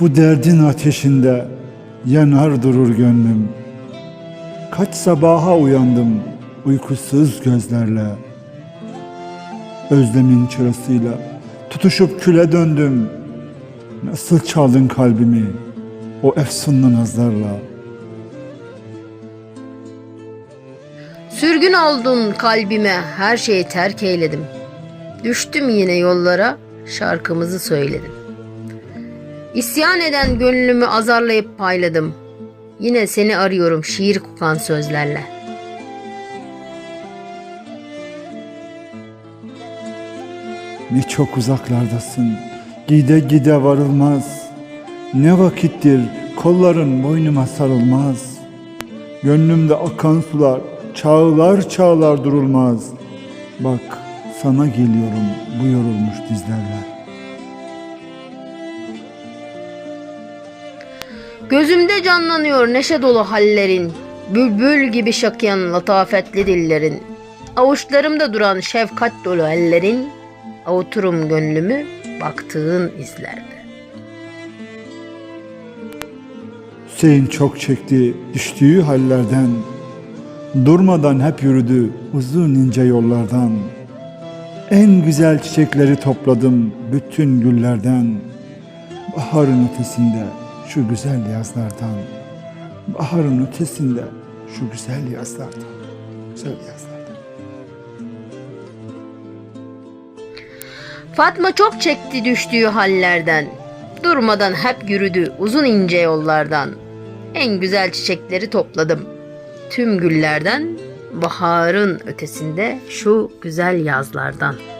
Bu derdin ateşinde yanar durur gönlüm. Kaç sabaha uyandım uykusuz gözlerle. Özlemin çırasıyla tutuşup küle döndüm. Nasıl çaldın kalbimi o efsunlu nazlarla. Sürgün oldun kalbime her şeyi terk eyledim. Düştüm yine yollara şarkımızı söyledim. İsyan eden gönlümü azarlayıp payladım. Yine seni arıyorum şiir kokan sözlerle. Ne çok uzaklardasın, gide gide varılmaz. Ne vakittir kolların boynuma sarılmaz. Gönlümde akan sular, çağlar çağlar durulmaz. Bak sana geliyorum bu yorulmuş dizlerle. Gözümde canlanıyor neşe dolu hallerin, bülbül gibi şakıyan latafetli dillerin, avuçlarımda duran şefkat dolu ellerin, avuturum gönlümü baktığın izlerde. Hüseyin çok çekti düştüğü hallerden. Durmadan hep yürüdü uzun ince yollardan. En güzel çiçekleri topladım bütün güllerden. Baharın ötesinde şu güzel yazlardan. Baharın ötesinde şu güzel yazlardan. Güzel yazlardan. Fatma çok çekti düştüğü hallerden. Durmadan hep yürüdü uzun ince yollardan. En güzel çiçekleri topladım. Tüm güllerden, baharın ötesinde şu güzel yazlardan.''